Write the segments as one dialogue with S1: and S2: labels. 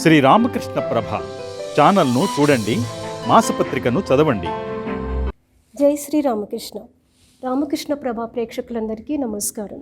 S1: శ్రీ రామకృష్ణ ప్రభ ఛానల్ను చూడండి మాసపత్రికను చదవండి.
S2: జై శ్రీ రామకృష్ణ. రామకృష్ణ ప్రభా ప్రేక్షకులందరికీ నమస్కారం.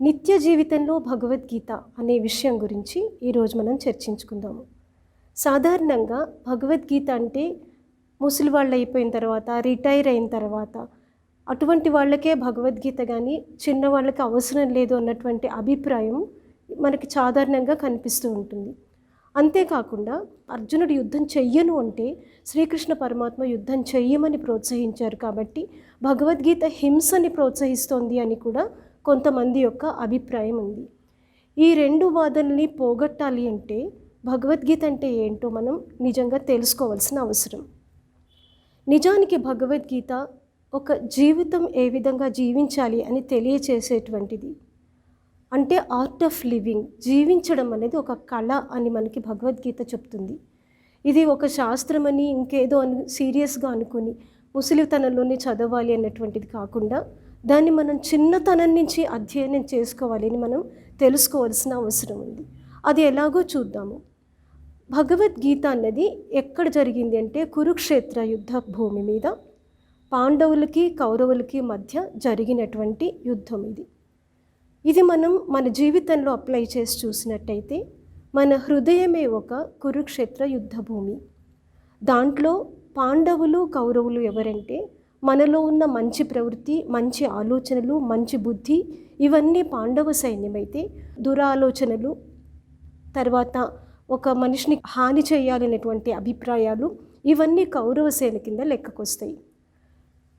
S2: నిత్య జీవితంలో భగవద్గీత అనే విషయం గురించి ఈరోజు మనం చర్చించుకుందాము. సాధారణంగా భగవద్గీత అంటే ముసలి వాళ్ళు అయిపోయిన తర్వాత రిటైర్ అయిన తర్వాత అటువంటి వాళ్ళకే భగవద్గీత కానీ చిన్న వాళ్ళకి అవసరం లేదు అన్నటువంటి అభిప్రాయం మనకి సాధారణంగా కనిపిస్తూ ఉంటుంది. అంతేకాకుండా అర్జునుడు యుద్ధం చెయ్యను అంటే శ్రీకృష్ణ పరమాత్మ యుద్ధం చెయ్యమని ప్రోత్సహించారు కాబట్టి భగవద్గీత హింసని ప్రోత్సహిస్తోంది అని కూడా కొంతమంది యొక్క అభిప్రాయం ఉంది. ఈ రెండు వాదనల్ని పోగొట్టాలి అంటే భగవద్గీత అంటే ఏంటో మనం నిజంగా తెలుసుకోవాల్సిన అవసరం. నిజానికి భగవద్గీత ఒక జీవితం ఏ విధంగా జీవించాలి అని తెలియచేసేటువంటిది. అంటే ఆర్ట్ ఆఫ్ లివింగ్ జీవించడం అనేది ఒక కళ అని మనకి భగవద్గీత చెప్తుంది. ఇది ఒక శాస్త్రమని ఇంకేదో అని సీరియస్గా అనుకుని ముసలితనంలోనే చదవాలి అన్నటువంటిది కాకుండా దాన్ని మనం చిన్నతనం నుంచి అధ్యయనం చేసుకోవాలి అని మనం తెలుసుకోవాల్సిన అవసరం ఉంది. అది ఎలాగో చూద్దాము. భగవద్గీత అన్నది ఎక్కడ జరిగింది అంటే కురుక్షేత్ర యుద్ధ భూమి మీద పాండవులకి కౌరవులకి మధ్య జరిగినటువంటి యుద్ధం ఇది. ఇది మనం మన జీవితంలో అప్లై చేసి చూసినట్టయితే మన హృదయమే ఒక కురుక్షేత్ర యుద్ధభూమి. దాంట్లో పాండవులు కౌరవులు ఎవరంటే మనలో ఉన్న మంచి ప్రవృత్తి మంచి ఆలోచనలు మంచి బుద్ధి ఇవన్నీ పాండవ సైన్యమైతే దురాలోచనలు తర్వాత ఒక మనిషిని హాని చేయాలనేటువంటి అభిప్రాయాలు ఇవన్నీ కౌరవ సేన కింద లెక్కకొస్తాయి.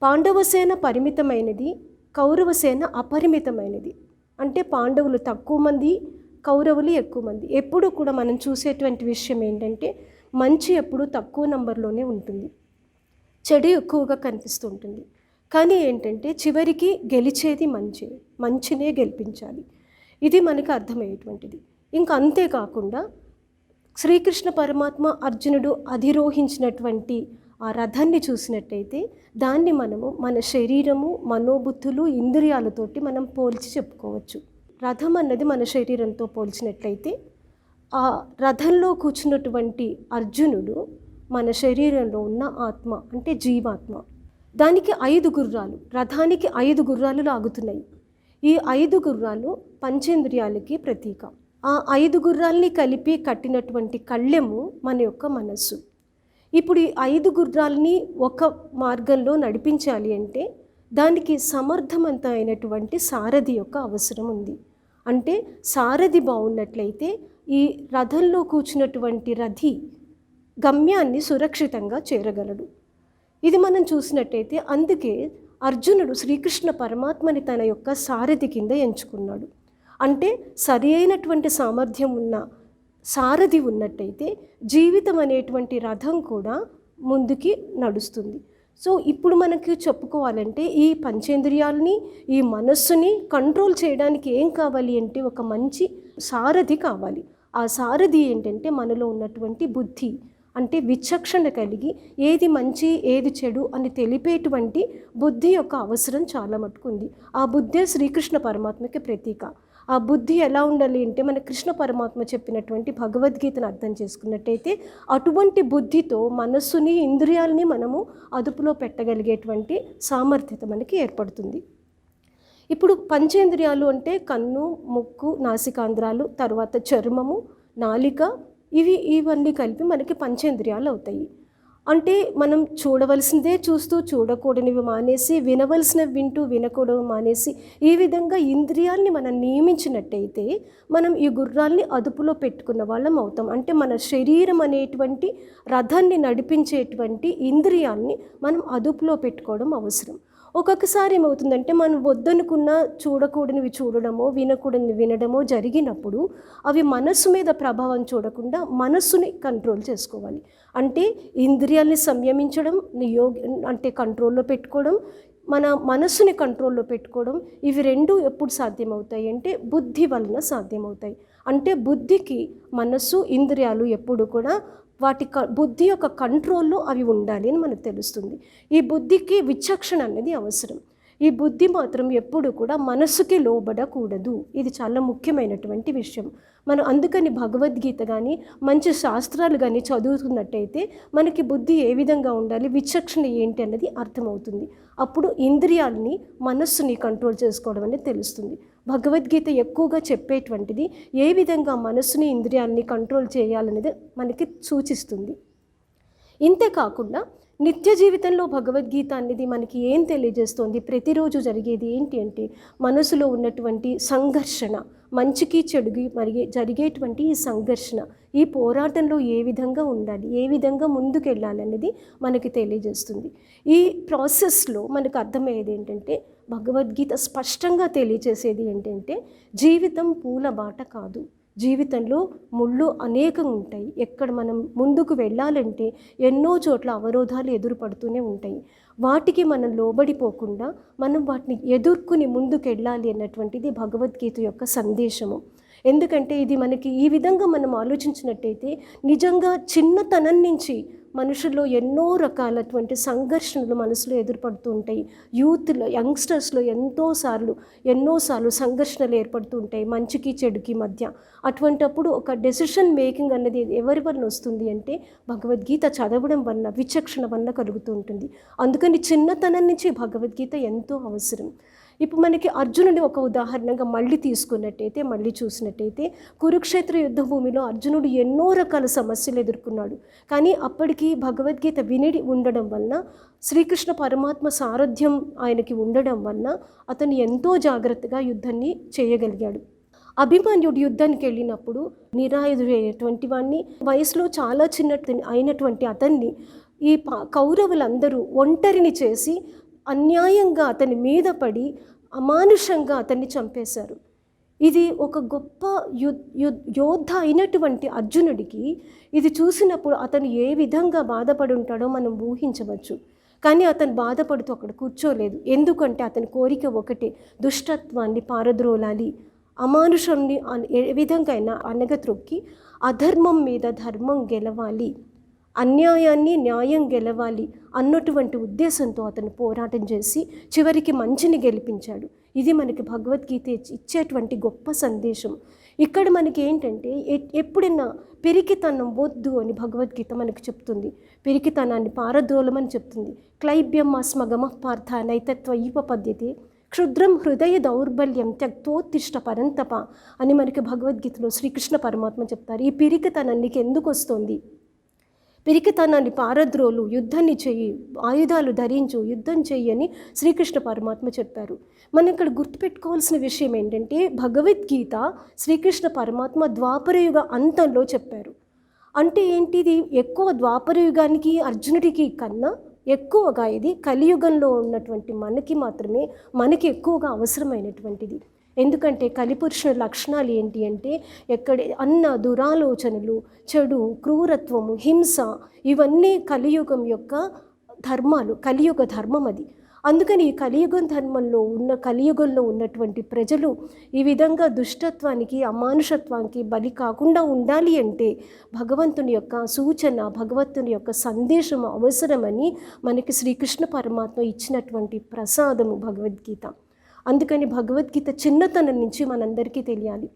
S2: పాండవ సేన పరిమితమైనది కౌరవ సేన అపరిమితమైనది. అంటే పాండవులు తక్కువ మంది కౌరవులు ఎక్కువ మంది. ఎప్పుడు కూడా మనం చూసేటువంటి విషయం ఏంటంటే మంచి ఎప్పుడు తక్కువ నంబర్లోనే ఉంటుంది. చెడు ఎక్కువగా కనిపిస్తుంటుంది. కానీ ఏంటంటే చివరికి గెలిచేది మంచి. మంచినే గెలిపించాలి. ఇది మనకు అర్థమయ్యేటువంటిది. ఇంకా అంతేకాకుండా శ్రీకృష్ణ పరమాత్మ అర్జునుడు అధిరోహించినటువంటి ఆ రథాన్ని చూసినట్టయితే దాన్ని మనము మన శరీరము మనోబుద్ధులు ఇంద్రియాలతోటి మనం పోల్చి చెప్పుకోవచ్చు. రథం అన్నది మన శరీరంతో పోల్చినట్లయితే ఆ రథంలో కూర్చున్నటువంటి అర్జునుడు మన శరీరంలో ఉన్న ఆత్మ అంటే జీవాత్మ. దానికి ఐదు గుర్రాలు రథానికి ఐదు గుర్రాలు లాగుతున్నాయి. ఈ ఐదు గుర్రాలు పంచేంద్రియాలకి ప్రతీక. ఆ ఐదు గుర్రాల్ని కలిపి కట్టినటువంటి కళ్ళెము మన యొక్క మనస్సు. ఇప్పుడు ఈ ఐదు గుర్రాలని ఒక మార్గంలో నడిపించాలి అంటే దానికి సమర్థవంతమైనటువంటి సారథి యొక్క అవసరం ఉంది. అంటే సారథి బాగున్నట్లయితే ఈ రథంలో కూర్చున్నటువంటి రథి గమ్యాన్ని సురక్షితంగా చేరగలడు. ఇది మనం చూసినట్టయితే అందుకే అర్జునుడు శ్రీకృష్ణ పరమాత్మని తన యొక్క సారథి కింద ఎంచుకున్నాడు. అంటే సరి అయినటువంటి సామర్థ్యం ఉన్న సారథి ఉన్నట్టయితే జీవితం అనేటువంటి రథం కూడా ముందుకి నడుస్తుంది. సో ఇప్పుడు మనకి చెప్పుకోవాలంటే ఈ పంచేంద్రియాలని ఈ మనస్సుని కంట్రోల్ చేయడానికి ఏం కావాలి అంటే ఒక మంచి సారథి కావాలి. ఆ సారథి ఏంటంటే మనలో ఉన్నటువంటి బుద్ధి అంటే విచక్షణ కలిగి ఏది మంచి ఏది చెడు అని తెలిపేటువంటి బుద్ధి యొక్క అవసరం చాలా మటుకుంది ఆ బుద్ధే శ్రీకృష్ణ పరమాత్మకి ప్రతీక. ఆ బుద్ధి ఎలా ఉండాలి అంటే మన కృష్ణ పరమాత్మ చెప్పినటువంటి భగవద్గీతను అర్థం చేసుకున్నట్టయితే అటువంటి బుద్ధితో మనస్సుని ఇంద్రియాలని మనము అదుపులో పెట్టగలిగేటువంటి సామర్థ్యత మనకి ఏర్పడుతుంది. ఇప్పుడు పంచేంద్రియాలు అంటే కన్ను ముక్కు నాసికాంధ్రాలు తర్వాత చర్మము నాలిక ఇవి ఇవన్నీ కలిపి మనకి పంచేంద్రియాలు అవుతాయి. అంటే మనం చూడవలసిందే చూస్తూ చూడకూడనివి మానేసి వినవలసినవి వింటూ వినకూడదు మానేసి ఈ విధంగా ఇంద్రియాల్ని మనం నియమించినట్టయితే మనం ఈ గుర్రాల్ని అదుపులో పెట్టుకున్న వాళ్ళం అవుతాం. అంటే మన శరీరం అనేటువంటి రథాన్ని నడిపించేటువంటి ఇంద్రియాల్ని మనం అదుపులో పెట్టుకోవడం అవసరం. ఒక్కొక్కసారి ఏమవుతుందంటే మనం వద్దనుకున్న చూడకూడనివి చూడడమో వినకూడనివి వినడమో జరిగినప్పుడు అవి మనస్సు మీద ప్రభావం చూడకుండా మనస్సుని కంట్రోల్ చేసుకోవాలి. అంటే ఇంద్రియాల్ని సంయమించడం యోగ అంటే కంట్రోల్లో పెట్టుకోవడం మన మనస్సుని కంట్రోల్లో పెట్టుకోవడం ఇవి రెండు ఎప్పుడు సాధ్యమవుతాయి అంటే బుద్ధి వలన సాధ్యమవుతాయి. అంటే బుద్ధికి మనస్సు ఇంద్రియాలు ఎప్పుడు కూడా వాటి క బుద్ధి యొక్క కంట్రోల్లో అవి ఉండాలి అని మనకు తెలుస్తుంది. ఈ బుద్ధికి విచక్షణ అనేది అవసరం. ఈ బుద్ధి మాత్రం ఎప్పుడు కూడా మనసుకి లోబడకూడదు. ఇది చాలా ముఖ్యమైనటువంటి విషయం. మనం అందుకని భగవద్గీత కానీ మంచి శాస్త్రాలు కానీ చదువుతున్నట్టయితే మనకి బుద్ధి ఏ విధంగా ఉండాలి విచక్షణ ఏంటి అన్నది అర్థమవుతుంది. అప్పుడు ఇంద్రియాలని మనస్సుని కంట్రోల్ చేసుకోవడం అనేది తెలుస్తుంది. భగవద్గీత ఎక్కువగా చెప్పేటువంటిది ఏ విధంగా మనసుని ఇంద్రియాన్ని కంట్రోల్ చేయాలనేది మనకి సూచిస్తుంది. ఇంతేకాకుండా నిత్య జీవితంలో భగవద్గీత అనేది మనకి ఏం తెలియజేస్తోంది? ప్రతిరోజు జరిగేది ఏంటి అంటే మనసులో ఉన్నటువంటి సంఘర్షణ మంచికి చెడుకి మరి జరిగేటువంటి ఈ సంఘర్షణ ఈ పోరాటంలో ఏ విధంగా ఉండాలి ఏ విధంగా ముందుకెళ్ళాలనేది అనేది మనకి తెలియజేస్తుంది. ఈ ప్రాసెస్లో మనకు అర్థమయ్యేది ఏంటంటే భగవద్గీత స్పష్టంగా తెలియజేసేది ఏంటంటే జీవితం పూల బాట కాదు. జీవితంలో ముళ్ళు అనేకం ఉంటాయి. ఎక్కడ మనం ముందుకు వెళ్ళాలంటే ఎన్నో చోట్ల అవరోధాలు ఎదురుపడుతూనే ఉంటాయి. వాటికి మనం లోబడిపోకుండా మనం వాటిని ఎదుర్కొని ముందుకు వెళ్ళాలి అన్నటువంటిది భగవద్గీత యొక్క సందేశము. ఎందుకంటే ఇది మనకి ఈ విధంగా మనం ఆలోచించినట్టయితే నిజంగా చిన్నతనం నుంచి మనుషుల్లో ఎన్నో రకాలటువంటి సంఘర్షణలు మనసులో ఎదురుపడుతూ ఉంటాయి. యూత్లో యంగ్స్టర్స్లో ఎంతోసార్లు ఎన్నోసార్లు సంఘర్షణలు ఏర్పడుతూ ఉంటాయి. మంచికి చెడుకి మధ్య. అటువంటప్పుడు ఒక డెసిషన్ మేకింగ్ అనేది ఎవరి వల్ల వస్తుంది అంటే భగవద్గీత చదవడం వల్ల విచక్షణ వల్ల కలుగుతూ ఉంటుంది. అందుకని చిన్నతనం నుంచి భగవద్గీత ఎంతో అవసరం. ఇప్పుడు మనకి అర్జునుడి ఒక ఉదాహరణగా మళ్ళీ తీసుకున్నట్టయితే మళ్ళీ చూసినట్టయితే కురుక్షేత్ర యుద్ధ భూమిలో అర్జునుడు ఎన్నో రకాల సమస్యలు ఎదుర్కొన్నాడు. కానీ అప్పటికి భగవద్గీత వినిడి ఉండడం వలన శ్రీకృష్ణ పరమాత్మ సారథ్యం ఆయనకి ఉండడం వలన అతను ఎంతో జాగ్రత్తగా యుద్ధాన్ని చేయగలిగాడు. అభిమన్యుడు యుద్ధానికి వెళ్ళినప్పుడు నిరాయుధుడైనటువంటి వాడిని వయసులో చాలా చిన్న అయినటువంటి అతన్ని ఈ కౌరవులందరూ ఒంటరిని చేసి అన్యాయంగా అతని మీద పడి అమానుషంగా అతన్ని చంపేశారు. ఇది ఒక గొప్ప యు యు- యోద్ధ అయినటువంటి అర్జునుడికి ఇది చూసినప్పుడు అతను ఏ విధంగా బాధపడి ఉంటాడో మనం ఊహించవచ్చు. కానీ అతను బాధపడుతూ అక్కడ కూర్చోలేదు. ఎందుకంటే అతని కోరిక ఒకటే దుష్టత్వాన్ని పారద్రోలాలి. అమానుషంని ఏ విధంగా అయినా అనగత్రొక్కి అధర్మం మీద ధర్మం గెలవాలి. అన్యాయాన్ని న్యాయం గెలవాలి అన్నటువంటి ఉద్దేశంతో అతను పోరాటం చేసి చివరికి మంచిని గెలిపించాడు. ఇది మనకి భగవద్గీత ఇచ్చేటువంటి గొప్ప సందేశం. ఇక్కడ మనకి ఏంటంటే ఎ- ఎప్పుడైనా పెరికితనం వద్దు అని భగవద్గీత మనకి చెప్తుంది. పెరికితనాన్ని పారదోలమని చెప్తుంది. క్లైబ్యం అస్మగమ పార్థ నైతత్వ ఈప పద్ధతి క్షుద్రం హృదయ దౌర్బల్యం త్యక్తోత్తిష్ట పరంతప అని మనకి భగవద్గీతలో శ్రీకృష్ణ పరమాత్మ చెప్తారు. ఈ పిరికితనం నీకు ఎందుకు వస్తుంది? పిరికితనాన్ని పారద్రోలు యుద్ధాన్ని చెయ్యి ఆయుధాలు ధరించు యుద్ధం చెయ్యి అని శ్రీకృష్ణ పరమాత్మ చెప్పారు. మనం ఇక్కడ గుర్తుపెట్టుకోవాల్సిన విషయం ఏంటంటే భగవద్గీత శ్రీకృష్ణ పరమాత్మ ద్వాపరయుగ అంతంలో చెప్పారు. అంటే ఏంటిది? ఎక్కువ ద్వాపరయుగానికి అర్జునుడికి కన్నా ఎక్కువగా ఇది కలియుగంలో ఉన్నటువంటి మనకి మాత్రమే మనకి ఎక్కువగా అవసరమైనటువంటిది. ఎందుకంటే కలిపురుషుల లక్షణాలు ఏంటి అంటే ఎక్కడ అన్న దురాలోచనలు చెడు క్రూరత్వము హింస ఇవన్నీ కలియుగం యొక్క ధర్మాలు కలియుగ ధర్మం అది. అందుకని ఈ కలియుగం ధర్మంలో ఉన్న కలియుగంలో ఉన్నటువంటి ప్రజలు ఈ విధంగా దుష్టత్వానికి అమానుషత్వానికి బలి కాకుండా ఉండాలి అంటే భగవంతుని యొక్క సూచన భగవంతుని యొక్క సందేశం అవసరమని మనకి శ్రీకృష్ణ పరమాత్మ ఇచ్చినటువంటి ప్రసాదము భగవద్గీత. అందుకని భగవద్గీత చిన్నతనం నుంచి మనందరికీ తెలియాలి.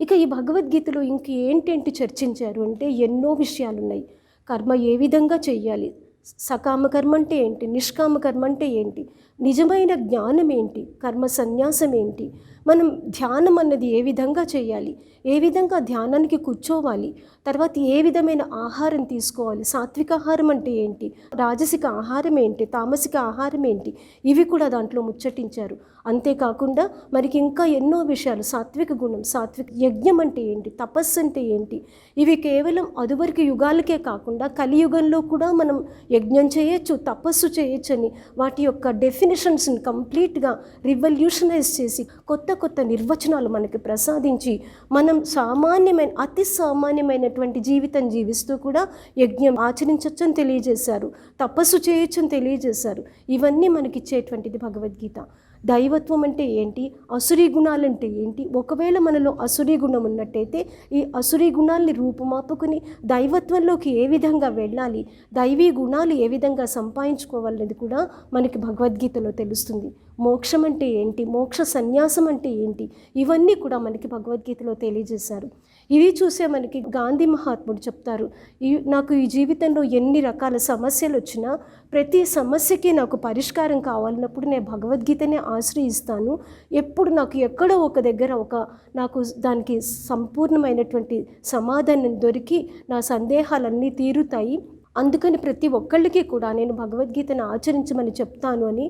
S2: ఇక ఈ భగవద్గీతలో ఇంక ఏంటేంటి చర్చించారు అంటే ఎన్నో విషయాలు ఉన్నాయి కర్మ ఏ విధంగా చేయాలి సకామ కర్మ అంటే ఏంటి? నిష్కామ కర్మ అంటే ఏంటి? నిజమైన జ్ఞానం ఏంటి? కర్మ సన్యాసం ఏంటి? మనం ధ్యానం అన్నది ఏ విధంగా చేయాలి? ఏ విధంగా ధ్యానానికి కూర్చోవాలి? తర్వాత ఏ విధమైన ఆహారం తీసుకోవాలి? సాత్విక ఆహారం అంటే ఏంటి? రాజసిక ఆహారం ఏంటి? తామసిక ఆహారం ఏంటి? ఇవి కూడా దాంట్లో ముచ్చటించారు. అంతేకాకుండా మనకి ఇంకా ఎన్నో విషయాలు. సాత్విక గుణం సాత్విక యజ్ఞం అంటే ఏంటి? తపస్సు అంటే ఏంటి? ఇవి కేవలం అదువరికి యుగాలకే కాకుండా కలియుగంలో కూడా మనం యజ్ఞం చేయొచ్చు తపస్సు చేయొచ్చు అని వాటి యొక్క డెఫి డెఫినేషన్స్ని కంప్లీట్గా రివల్యూషనైజ్ చేసి కొత్త కొత్త నిర్వచనాలు మనకి ప్రసాదించి మనం సామాన్యమైన అతి సామాన్యమైనటువంటి జీవితం జీవిస్తూ కూడా యజ్ఞం ఆచరించవచ్చని తెలియజేశారు తపస్సు చేయొచ్చని తెలియజేశారు. ఇవన్నీ మనకిచ్చేటువంటిది భగవద్గీత. దైవత్వం అంటే ఏంటి? అసురీ గుణాలు అంటే ఏంటి? ఒకవేళ మనలో అసురీ గుణం ఉన్నట్టయితే ఈ అసురీ గుణాల్ని రూపుమాపుకుని దైవత్వంలోకి ఏ విధంగా వెళ్ళాలి? దైవీ గుణాలు ఏ విధంగా సంపాదించుకోవాలనేది కూడా మనకి భగవద్గీత భగవద్గీతలో తెలుస్తుంది. మోక్షం అంటే ఏంటి? మోక్ష సన్యాసం అంటే ఏంటి? ఇవన్నీ కూడా మనకి భగవద్గీతలో తెలియజేశారు. ఇవి చూసే మనకి గాంధీ మహాత్ముడు చెప్తారు ఈ నాకు ఈ జీవితంలో ఎన్ని రకాల సమస్యలు వచ్చినా ప్రతి సమస్యకి నాకు పరిష్కారం కావాలన్నప్పుడు నేను భగవద్గీతనే ఆశ్రయిస్తాను. ఎప్పుడు నాకు ఎక్కడో ఒక దగ్గర ఒక నాకు దానికి సంపూర్ణమైనటువంటి సమాధానం దొరికి నా సందేహాలన్నీ తీరుతాయి. అందుకని ప్రతి ఒక్కళ్ళకి కూడా నేను భగవద్గీతను ఆచరించమని చెప్తాను అని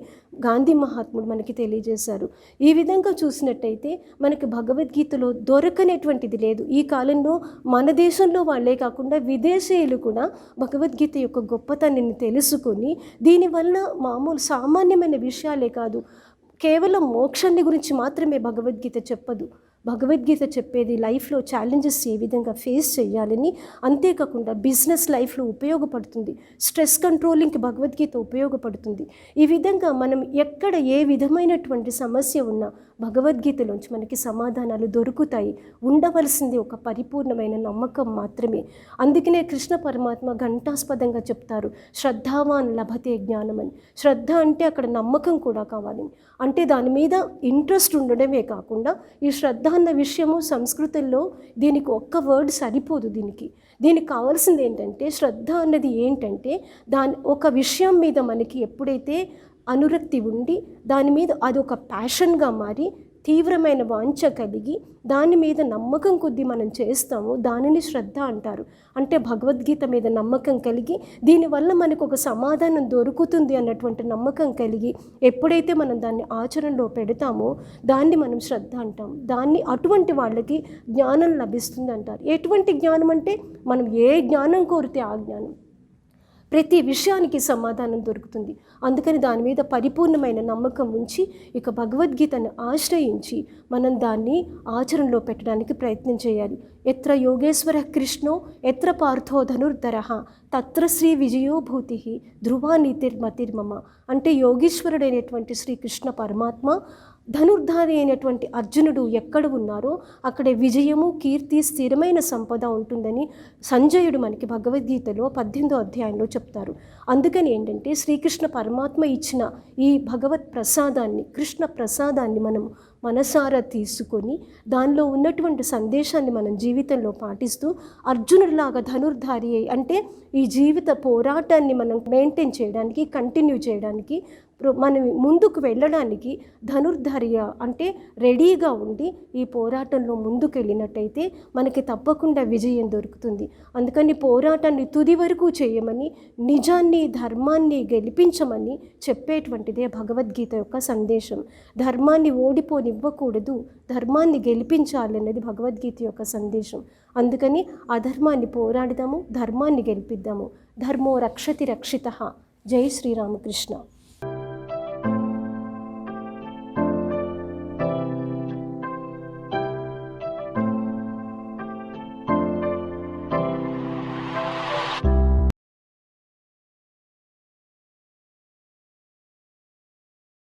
S2: గాంధీ మహాత్ముడు మనకి తెలియజేశారు. ఈ విధంగా చూసినట్టయితే మనకి భగవద్గీతలో దొరకనేటువంటిది లేదు. ఈ కాలంలో మన దేశంలో వాళ్ళే కాకుండా విదేశీయులు కూడా భగవద్గీత యొక్క గొప్పతనాన్ని తెలుసుకొని దీనివల్ల మామూలు సామాన్యమైన విషయాలే కాదు కేవలం మోక్షాన్ని గురించి మాత్రమే భగవద్గీత చెప్పదు. భగవద్గీత చెప్పేది లైఫ్లో ఛాలెంజెస్ ఏ విధంగా ఫేస్ చేయాలని అంతేకాకుండా బిజినెస్ లైఫ్లో ఉపయోగపడుతుంది. స్ట్రెస్ కంట్రోలింగ్కి భగవద్గీత ఉపయోగపడుతుంది. ఈ విధంగా మనం ఎక్కడ ఏ విధమైనటువంటి సమస్య ఉన్నా భగవద్గీతలోంచి మనకి సమాధానాలు దొరుకుతాయి. ఉండవలసింది ఒక పరిపూర్ణమైన నమ్మకం మాత్రమే. అందుకనే కృష్ణ పరమాత్మ ఘంటాస్పదంగా చెప్తారు శ్రద్ధావాన్ లభతే జ్ఞానం అని శ్రద్ధ అంటే అక్కడ నమ్మకం కూడా కావాలి. అంటే దాని మీద ఇంట్రెస్ట్ ఉండడమే కాకుండా ఈ శ్రద్ధ అన్న విషయము సంస్కృతంలో దీనికి ఒక్క వర్డ్ సరిపోదు దీనికి. దీనికి కావాల్సింది ఏంటంటే శ్రద్ధ అన్నది ఏంటంటే దాని ఒక విషయం మీద మనకి ఎప్పుడైతే అనురక్తి ఉండి దాని మీద అది ఒక ప్యాషన్గా మారి తీవ్రమైన వాంఛ కలిగి దాని మీద నమ్మకం కొద్దీ మనం చేస్తాము దానిని శ్రద్ధ అంటారు. అంటే భగవద్గీత మీద నమ్మకం కలిగి దీనివల్ల మనకు ఒక సమాధానం దొరుకుతుంది అన్నటువంటి నమ్మకం కలిగి ఎప్పుడైతే మనం దాన్ని ఆచరణలో పెడతామో దాన్ని మనం శ్రద్ధ అంటాం. దాన్ని అటువంటి వాళ్ళకి జ్ఞానం లభిస్తుంది అంటారు. ఎటువంటి జ్ఞానం అంటే మనం ఏ జ్ఞానం కోరితే ఆ జ్ఞానం. ప్రతి విషయానికి సమాధానం దొరుకుతుంది. అందుకని దాని మీద పరిపూర్ణమైన నమ్మకం ఉంచి ఇక భగవద్గీతను ఆశ్రయించి మనం దాన్ని ఆచరణలో పెట్టడానికి ప్రయత్నం చేయాలి. ఎత్ర యోగేశ్వర కృష్ణో ఎత్ర పార్థో ధనుర్ధర తత్ర శ్రీ విజయోభూతి ధ్రువా నీతిర్మతిర్మమ అంటే యోగేశ్వరుడైనటువంటి శ్రీకృష్ణ పరమాత్మ ధనుర్ధారి అయినటువంటి అర్జునుడు ఎక్కడ ఉన్నారో అక్కడే విజయము కీర్తి స్థిరమైన సంపద ఉంటుందని సంజయుడు మనకి భగవద్గీతలో పద్దెనిమిదో అధ్యాయంలో చెప్తారు. అందుకని ఏంటంటే శ్రీకృష్ణ పరమాత్మ ఇచ్చిన ఈ భగవత్ ప్రసాదాన్ని కృష్ణ ప్రసాదాన్ని మనం మనసారా తీసుకొని దానిలో ఉన్నటువంటి సందేశాన్ని మనం జీవితంలో పాటిస్తూ అర్జునుడిలాగా ధనుర్ధారి అంటే ఈ జీవిత పోరాటాన్ని మనం మెయింటైన్ చేయడానికి కంటిన్యూ చేయడానికి మనం ముందుకు వెళ్ళడానికి ధనుర్ధర్య అంటే రెడీగా ఉండి ఈ పోరాటంలో ముందుకు వెళ్ళినట్టయితే మనకి తప్పకుండా విజయం దొరుకుతుంది. అందుకని పోరాటాన్ని తుది వరకు చేయమని నిజాన్ని ధర్మాన్ని గెలిపించమని చెప్పేటువంటిదే భగవద్గీత యొక్క సందేశం. ధర్మాన్ని ఓడిపోనివ్వకూడదు ధర్మాన్ని గెలిపించాలన్నది భగవద్గీత యొక్క సందేశం. అందుకని అధర్మాన్ని పోరాడదాము ధర్మాన్ని గెలిపిద్దాము. ధర్మో రక్షతి రక్షిత. జై శ్రీరామకృష్ణ.